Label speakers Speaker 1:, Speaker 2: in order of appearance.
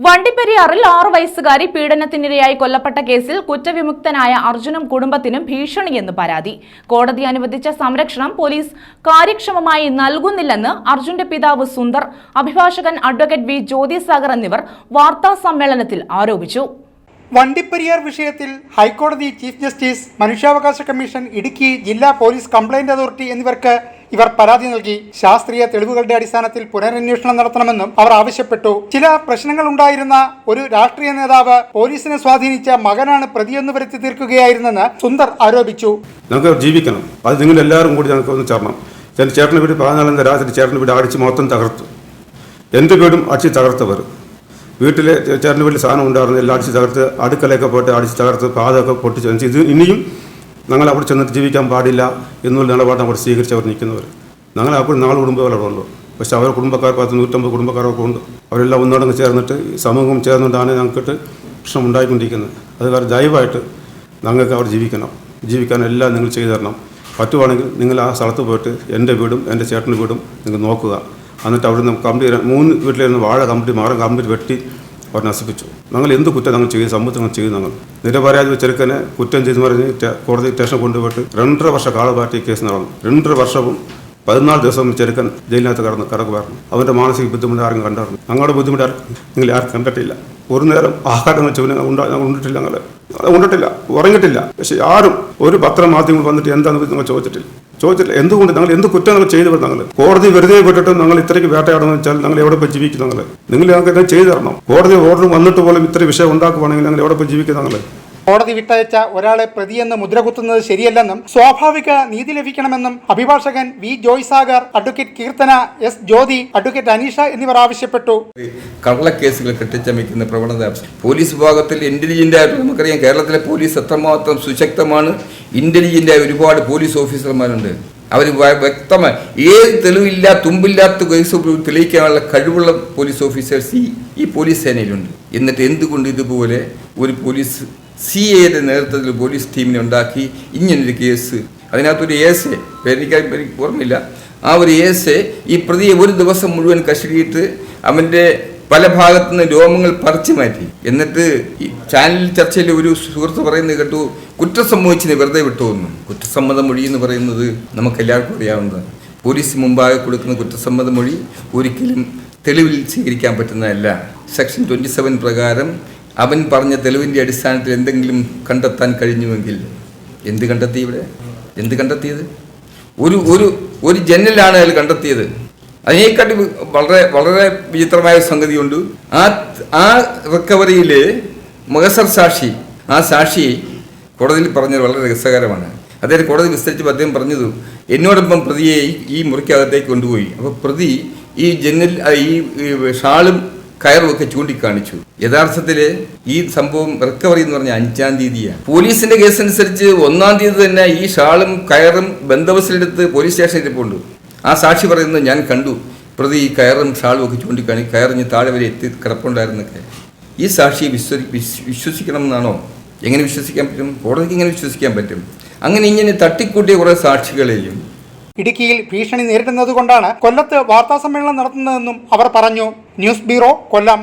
Speaker 1: വണ്ടിപ്പെരിയാറിൽ ആറു വയസ്സുകാരി പീഡനത്തിനിരയായി കൊല്ലപ്പെട്ട കേസിൽ കുറ്റവിമുക്തനായ അർജുനും കുടുംബത്തിനും ഭീഷണിയെന്ന് പരാതി. കോടതി അനുവദിച്ച സംരക്ഷണം പോലീസ് കാര്യക്ഷമമായി നൽകുന്നില്ലെന്ന് അർജുന്റെ പിതാവ് സുന്ദർ അഭിഭാഷകൻ അഡ്വക്കേറ്റ് വി ജ്യോതിസാഗർ എന്നിവർ വാർത്താ സമ്മേളനത്തിൽ ആരോപിച്ചു.
Speaker 2: വണ്ടിപ്പെരിയാർ വിഷയത്തിൽ ഹൈക്കോടതി ചീഫ് ജസ്റ്റിസ് മനുഷ്യാവകാശ കമ്മീഷൻ ഇടുക്കി ജില്ലാ പോലീസ് കംപ്ലൈന്റ് അതോറിറ്റി എന്നിവർക്ക് ഇവർ പരാതി നൽകി ശാസ്ത്രീയ തെളിവുകളുടെ അടിസ്ഥാനത്തിൽ പുനരന്വേഷണം നടത്തണമെന്നും അവർ ആവശ്യപ്പെട്ടു. ചില പ്രശ്നങ്ങൾ ഉണ്ടായിരുന്ന ഒരു രാഷ്ട്രീയ നേതാവ് പോലീസിനെ സ്വാധീനിച്ച മകനാണ് പ്രതിയെന്ന് വരുത്തി തീർക്കുകയായിരുന്നെന്ന് സുന്ദർ ആരോപിച്ചു.
Speaker 3: ജീവിക്കണം. അത് നിങ്ങൾ എല്ലാവരും കൂടി ഞങ്ങൾക്ക് ഒന്ന് ചേർണം എന്റെ ചേട്ടന്റെ വീട് പതിനാലാം രാത്രി ചേട്ടന്റെ വീട് അടിച്ച് മൊത്തം തകർത്തു. എന്റെ വീടും അടിച്ച് തകർത്തവർ. വീട്ടിലെ ചേട്ടന്റെ വീട്ടിൽ സാധനം ഉണ്ടായിരുന്നു എല്ലാം അടിച്ച് തകർത്ത് അടുക്കളയൊക്കെ പോയിട്ട് അടിച്ച് തകർത്ത് പാതൊക്കെ പൊട്ടിച്ച് ഇത് ഇനിയും ഞങ്ങൾ അവിടെ ചെന്നിട്ട് ജീവിക്കാൻ പാടില്ല എന്നുള്ള നിലപാടാണ് അവിടെ അവർ നിൽക്കുന്നവർ. ഞങ്ങൾ അപ്പോൾ നാല് ഉള്ളൂ പക്ഷെ അവരുടെ കുടുംബക്കാർ പത്ത് നൂറ്റമ്പത് കുടുംബക്കാരൊക്കെ ഉണ്ട്. അവരെല്ലാം ഒന്നടങ്ങ് ചേർന്നിട്ട് സമൂഹം ചേർന്നുകൊണ്ടാണ് ഞങ്ങൾക്കിട്ട് പ്രശ്നം ഉണ്ടായിക്കൊണ്ടിരിക്കുന്നത്. അത് കാരണം ദയവായിട്ട് ഞങ്ങൾക്ക് അവിടെ ജീവിക്കണം. ജീവിക്കാൻ എല്ലാം നിങ്ങൾ ചെയ്തു തരണം. പറ്റുവാണെങ്കിൽ നിങ്ങൾ ആ സ്ഥലത്ത് പോയിട്ട് എന്റെ വീടും എന്റെ ചേട്ടന്റെ വീടും നിങ്ങൾ നോക്കുക. എന്നിട്ട് അവിടുന്ന് കമ്പി മൂന്ന് വീട്ടിലിരുന്ന് വാഴ കമ്പി മാറും കമ്പി വെട്ടി അവർ നശിപ്പിച്ചു. ഞങ്ങൾ എന്ത് കുറ്റം ഞങ്ങൾ ചെയ്തു സമൂഹത്തിൽ ഞങ്ങൾ ചെയ്തു ഞങ്ങൾ. നിരപരാധി ചെറുക്കനെ കുറ്റം ചെയ്തു പറഞ്ഞ് കോടതി സ്റ്റേഷൻ കൊണ്ടുപോയിട്ട് രണ്ടര വർഷം കാളപാറ്റി കേസ് നടന്നു. രണ്ടര വർഷവും പതിനാല് ദിവസം ചെറുക്കൻ ജയിലിനകത്ത് കടന്ന് കിടക്കുമായിരുന്നു അവന്റെ മാനസിക ബുദ്ധിമുട്ട് ആരും കണ്ടായിരുന്നു? ഞങ്ങളുടെ ബുദ്ധിമുട്ട് ആരും നിങ്ങൾ ആരും കണ്ടിട്ടില്ല. ഒരു നേരം ആഹാരം വെച്ചവന് ഉണ്ടാ ഞങ്ങൾ ഉണ്ടിട്ടില്ല ഞങ്ങൾ ഉണ്ടിട്ടില്ല ഉറങ്ങിട്ടില്ല പക്ഷെ ആരും ഒരു പത്രമാധ്യമങ്ങൾ വന്നിട്ട് എന്താണെന്ന് നിങ്ങൾ ചോദിച്ചിട്ടില്ല. ചോദിച്ചിട്ടില്ല. എന്തുകൊണ്ട് ഞങ്ങൾ എന്ത് കുറ്റം ഞങ്ങൾ ചെയ്തു ഞങ്ങൾ? കോടതി വെറുതെ വിട്ടിട്ട് ഞങ്ങൾ ഇത്രയ്ക്ക് വേട്ടയാടുന്നു വെച്ചാൽ ഞങ്ങൾ എവിടെ പോയി ജീവിക്കും ഞങ്ങൾ? നിങ്ങൾ ഞങ്ങൾക്ക് ചെയ്തു തരണം. കോടതി ഓർഡർ വന്നിട്ട് പോലും ഇത്ര വിഷയം ഉണ്ടാക്കുവാണെങ്കിൽ ഞങ്ങൾ എവിടെ പോയി ജീവിക്കും ഞങ്ങൾ?
Speaker 2: കോടതി വിട്ടയച്ച ഒരാളെ പ്രതിയെന്ന് മുദ്രകുത്തുന്നത് ശരിയല്ലെന്നും സ്വാഭാവിക നീതി ലഭിക്കണമെന്നും അഭിഭാഷകൻ V Joysagar advocate Keerthana S Jyothi advocate Aneesha എന്നിവർ ആവശ്യപ്പെട്ടു.
Speaker 4: കള്ളക്കേസുകൾ കെട്ടിച്ചമയ്ക്കുന്ന പ്രവണത പോലീസ് വിഭാഗത്തിൽ ഇന്റലിജന്റ് ആയിട്ട് നമുക്കറിയാം. കേരളത്തിലെ പോലീസ് എത്രമാത്രം സുശക്തമാണ്. ഇന്റലിജന്റ് ആയ ഒരുപാട് പോലീസ് ഓഫീസർമാരുണ്ട് അവർ വ്യക്തമായി ഏത് തെളിവില്ല തുമ്പില്ലാത്ത കേസ് തെളിയിക്കാനുള്ള കഴിവുള്ള പോലീസ് ഓഫീസേഴ്സ് ഈ ഈ പോലീസ് സേനയിലുണ്ട്. എന്നിട്ട് എന്തുകൊണ്ട് ഇതുപോലെ ഒരു പോലീസ് സി എയുടെ നേതൃത്വത്തിൽ പോലീസ് ടീമിനെ ഉണ്ടാക്കി ഇങ്ങനൊരു കേസ്? അതിനകത്തൊരു എസ് എ എനിക്ക് എനിക്ക് ഓർമ്മയില്ല. ആ ഒരു എസ് ഈ പ്രതിയെ ഒരു ദിവസം മുഴുവൻ കസ്റ്റഡിയിട്ട് അവന്റെ പല ഭാഗത്തു നിന്ന് രോമങ്ങൾ പറിച്ചു മാറ്റി. എന്നിട്ട് ഈ ചാനൽ ചർച്ചയിൽ ഒരു സുഹൃത്ത് പറയുന്നത് കേട്ടു കുറ്റം സംഭവിച്ചതിന് വെറുതെ വിട്ടുവന്നു. കുറ്റസമ്മത മൊഴി എന്ന് പറയുന്നത് നമുക്ക് എല്ലാവർക്കും അറിയാവുന്നതാണ്. പോലീസ് മുമ്പാകെ കൊടുക്കുന്ന കുറ്റസമ്മത മൊഴി ഒരിക്കലും തെളിവിൽ സ്വീകരിക്കാൻ പറ്റുന്നതല്ല. സെക്ഷൻ ട്വന്റി സെവൻ പ്രകാരം അവൻ പറഞ്ഞ തെളിവിന്റെ അടിസ്ഥാനത്തിൽ എന്തെങ്കിലും കണ്ടെത്താൻ കഴിഞ്ഞുവെങ്കിൽ എന്ത് കണ്ടെത്തി ഇവിടെ? എന്ത് കണ്ടെത്തിയത്? ഒരു ഒരു ഒരു ജനലാണ് അയാൾ കണ്ടെത്തിയത്. അതിനേക്കാട്ടി വളരെ വളരെ വിചിത്രമായ സംഗതിയുണ്ട്. ആ ആ റിക്കവറിയിൽ മൊഹസർ സാക്ഷി ആ സാക്ഷി കോടതിയിൽ പറഞ്ഞത് വളരെ രസകരമാണ്. അദ്ദേഹം കോടതി വിസ്തരിച്ചപ്പോൾ അദ്ദേഹം പറഞ്ഞത് എന്നോടൊപ്പം പ്രതിയെ ഈ- മുറിക്കകത്തേക്ക് കൊണ്ടുപോയി. അപ്പോൾ പ്രതി ഈ ജനൽ ഈ ഷാളും കയറും ഒക്കെ ചൂണ്ടിക്കാണിച്ചു. യഥാർത്ഥത്തിൽ ഈ സംഭവം റിക്കവറി എന്ന് പറഞ്ഞ അഞ്ചാം തീയതിയാണ്. പോലീസിന്റെ കേസ് അനുസരിച്ച് ഒന്നാം തീയതി തന്നെ ഈ ഷാളും കയറും ബന്ധവസിലെടുത്ത് പോലീസ് സ്റ്റേഷനിൽ ഇരിപ്പുണ്ട് ആ സാക്ഷി പറയുന്നത് ഞാൻ കണ്ടു. പ്രതി കയറും ഷാളും ഒക്കെ ചൂണ്ടിക്കാണി കയറിഞ്ഞ് താഴെ വരെ എത്തി കിടപ്പുണ്ടായിരുന്നൊക്കെ. ഈ സാക്ഷിയെ വിശ്വ വിശ്വസിക്കണമെന്നാണോ? എങ്ങനെ വിശ്വസിക്കാൻ പറ്റും? കോടതിക്ക് എങ്ങനെ വിശ്വസിക്കാൻ പറ്റും? അങ്ങനെ ഇങ്ങനെ തട്ടിക്കൂട്ടിയ കുറേ സാക്ഷികളെയും
Speaker 2: ഇടുക്കിയിൽ ഭീഷണി നേരിടുന്നത് കൊണ്ടാണ് കൊല്ലത്ത് വാർത്താസമ്മേളനം നടത്തുന്നതെന്നും അവർ പറഞ്ഞു. News bureau Kollam.